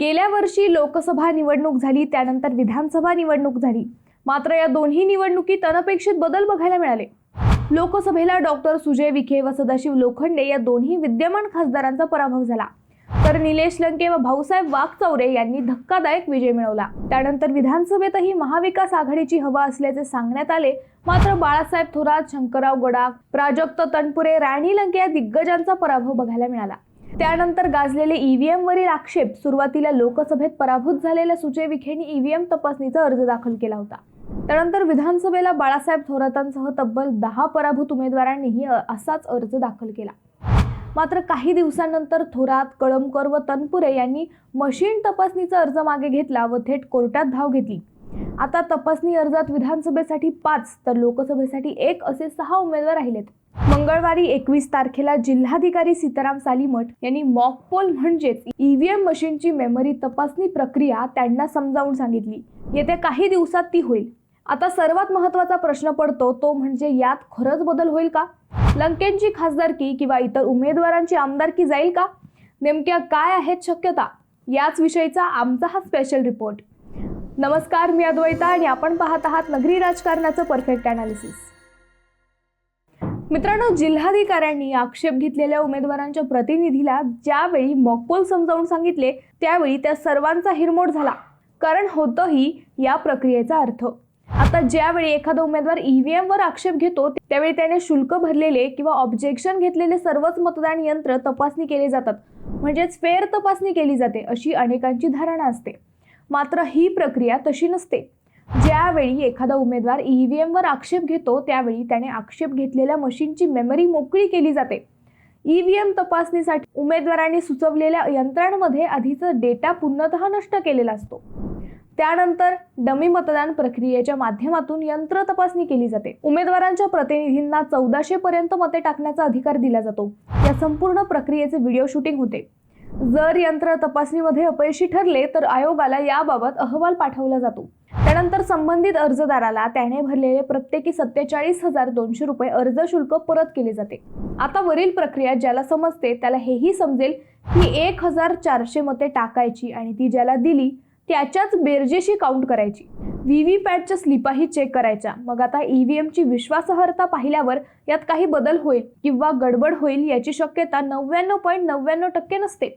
गेल्या वर्षी लोकसभा निवडणूक झाली त्यानंतर विधानसभा निवडणूक झाली. मात्र या दोन्ही निवडणुकीत अनपेक्षित बदल बघायला मिळाले. लोकसभेला डॉक्टर सुजय विखे व सदाशिव लोखंडे या दोन्ही विद्यमान खासदारांचा पराभव झाला. तर निलेश लंके व भाऊसाहेब वाघचौरे यांनी धक्कादायक विजय मिळवला. त्यानंतर विधानसभेतही महाविकास आघाडीची हवा असल्याचे सांगण्यात आले. मात्र बाळासाहेब थोरात शंकरराव गडाख प्राजक्त तनपुरे राणी लंके या दिग्गजांचा पराभव बघायला मिळाला. त्यानंतर गाजलेले ईव्हीएम वरील आक्षेप सुरुवातीला लोकसभेत पराभूत झालेल्या सुजय विखेंनी ईव्हीएम तपासणीचा अर्ज दाखल केला होता. त्यानंतर विधानसभेला बाळासाहेब थोरातांसह तब्बल दहा पराभूत उमेदवारांनीही असाच अर्ज दाखल केला. मात्र काही दिवसांनंतर थोरात कळमकर व तनपुरे यांनी मशीन तपासणीचा अर्ज मागे घेतला व थेट कोर्टात धाव घेतली. आता तपासणी अर्जात विधानसभेसाठी पाच तर लोकसभेसाठी एक असे सहा उमेदवार राहिलेत. मंगळवारी एकवीस तारखेला जिल्हाधिकारी सीताराम सालीमठ यांनी मॉकपोल म्हणजेच ईव्हीएम मशीनची मेमरी तपासणी प्रक्रिया त्यांना समजावून सांगितली. येत्या काही दिवसात ती होईल. आता सर्वात महत्त्वाचा प्रश्न पडतो तो म्हणजे यात खरंच बदल होईल का? लंकेंची खासदारकी किंवा इतर उमेदवारांची आमदारकी जाईल का? नेमक्या काय आहेत शक्यता? याच विषयीचा आमचा हा स्पेशल रिपोर्ट नमस्कार मी अद्वैता आणि आपण पाहत आहात नगरी राजकारणाचं परफेक्ट अनालिसिस मित्रांनो जिल्हाधिकाऱ्यांनी आक्षेप घेतलेल्या उमेदवारांच्या प्रतिनिधीला ज्यावेळी मॉकपोल समजावून सांगितले त्यावेळी त्या सर्वांचा हिरमोड झाला. कारण होतंही या प्रक्रियेचा अर्थ. आता ज्यावेळी एखादा उमेदवार ईव्हीएम वर आक्षेप घेतो त्यावेळी त्याने शुल्क भरलेले किंवा ऑब्जेक्शन घेतलेले सर्वच मतदान यंत्र तपासणी केले जातात. म्हणजेच फेर तपासणी केली जाते अशी अनेकांची धारणा असते. मात्र ही प्रक्रिया तशी नसते. ज्यावेळी एखादा उमेदवार ईव्हीएम वर आक्षेप घेतो त्यावेळी त्याने आक्षेप घेतलेल्या मशीनची मेमरी मोकळी केली जाते. ईव्हीएम तपासणीसाठी उमेदवारांनी सुचवलेल्या यंत्रांमध्ये आधीचा डेटा पूर्णतः नष्ट केलेला असतो. त्यानंतर डमी मतदान प्रक्रियेच्या माध्यमातून यंत्र तपासणी केली जाते. उमेदवारांच्या प्रतिनिधींना चौदाशे पर्यंत मते टाकण्याचा अधिकार दिला जातो. या संपूर्ण प्रक्रियेचे व्हिडिओ शूटिंग होते. जर यंत्र तपासणीमध्ये अपयशी ठरले तर आयोगाला याबाबत अहवाल पाठवला जातो. त्यानंतर संबंधित अर्जदाराला त्याने भरलेले प्रत्येकी सत्तेचाळीस हजार दोनशे रुपये अर्ज शुल्क परत केले जाते. आता वरील प्रक्रिया ज्याला समजते त्याला हेही समजेल की एक हजार चारशे मते टाकायची आणि ती ज्याला दिली त्याच्याच बेरजेशी काउंट करायची. व्ही व्ही पॅटच्या स्लिपाही चेक करायच्या. मग आता E ईव्हीएमची विश्वासार्हता पाहिल्यावर यात काही बदल होईल किंवा गडबड होईल याची शक्यता नव्याण्णव पॉईंट नव्याण्णव टक्के नसते.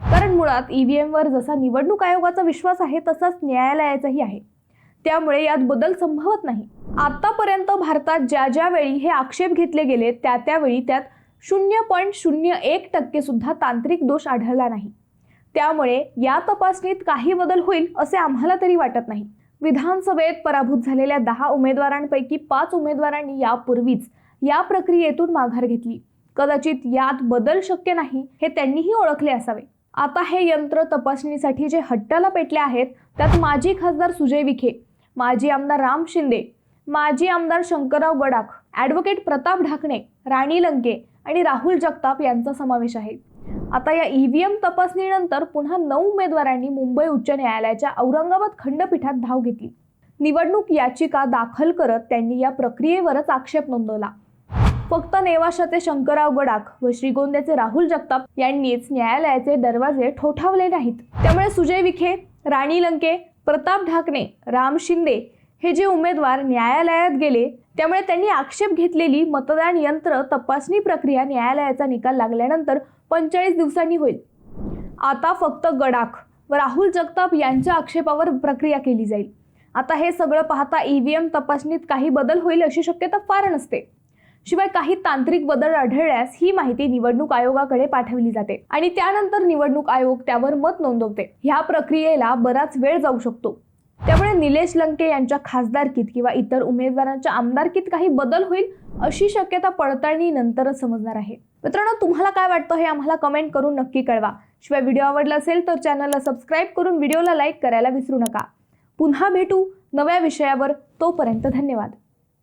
कारण मुळात E ईव्हीएमवर जसा निवडणूक आयोगाचा विश्वास आहे तसाच न्यायालयाचाही आहे. त्यामुळे यात बदल संभवत नाही. आतापर्यंत भारतात ज्या ज्या वेळी हे आक्षेप घेतले गेले त्या त्यावेळी त्यात शून्य पॉईंट शून्य एक टक्के सुद्धा तांत्रिक दोष आढळला नाही. त्यामुळे या तपासणीत काही बदल होईल असे आम्हाला तरी वाटत नाही. विधानसभेत पराभूत झालेल्या दहा उमेदवारांपैकी पाच उमेदवारांनी यापूर्वीच या प्रक्रियेतून माघार घेतली. कदाचित यात बदल शक्य नाही हे त्यांनीही ओळखले असावे. आता हे यंत्र तपासणीसाठी जे हट्टाला पेटले आहेत त्यात माजी खासदार सुजय विखे माजी आमदार राम शिंदे माजी आमदार शंकरराव गडाख ॲडव्होकेट प्रताप ढाकणे राणी लंके आणि राहुल जगताप यांचा समावेश आहे. आता या ईव्हीएम तपासणीनंतर पुन्हा नऊ उमेदवारांनी मुंबई उच्च न्यायालयाच्या औरंगाबाद खंडपीठात धाव घेतली. निवडणूक याचिका दाखल करत त्यांनी या प्रक्रियेवरच आक्षेप नोंदवला. फक्त नेवाशाचे शंकरराव गडाख व श्रीगोंद्याचे राहुल जगताप यांनीच न्यायालयाचे दरवाजे ठोठावले नाहीत. त्यामुळे सुजय विखे राणी लंके प्रताप ढाकणे राम शिंदे हे जे उमेदवार न्यायालयात गेले त्यामुळे त्यांनी आक्षेप घेतलेली मतदान यंत्र तपासणी प्रक्रिया न्यायालयाचा निकाल लागल्यानंतर पंचेचाळीस दिवसांनी होईल. आता फक्त गडाख व राहुल जगताप यांच्या आक्षेपावर प्रक्रिया केली जाईल. आता हे सगळं पाहता ईव्हीएम तपासणीत काही बदल होईल अशी शक्यता फार नसते. शिवाय काही तांत्रिक बदल आढळल्यास ही माहिती निवडणूक आयोगाकडे पाठवली जाते आणि त्यानंतर निवडणूक आयोग त्यावर मत नोंदवते. ह्या प्रक्रियेला बराच वेळ जाऊ शकतो. त्यामुळे निलेश लंके यांच्या खासदारकीत किंवा इतर उमेदवारांच्या आमदारकीत काही बदल होईल अशी शक्यता पडताळणी नंतरच समजणार आहे. मित्रांनो तुम्हाला काय वाटतं हे आम्हाला कमेंट करून नक्की कळवा. शिवाय व्हिडिओ आवडला असेल तर चॅनलला सबस्क्राईब करून व्हिडिओला लाईक करायला विसरू नका. पुन्हा भेटू नव्या विषयावर. तोपर्यंत धन्यवाद.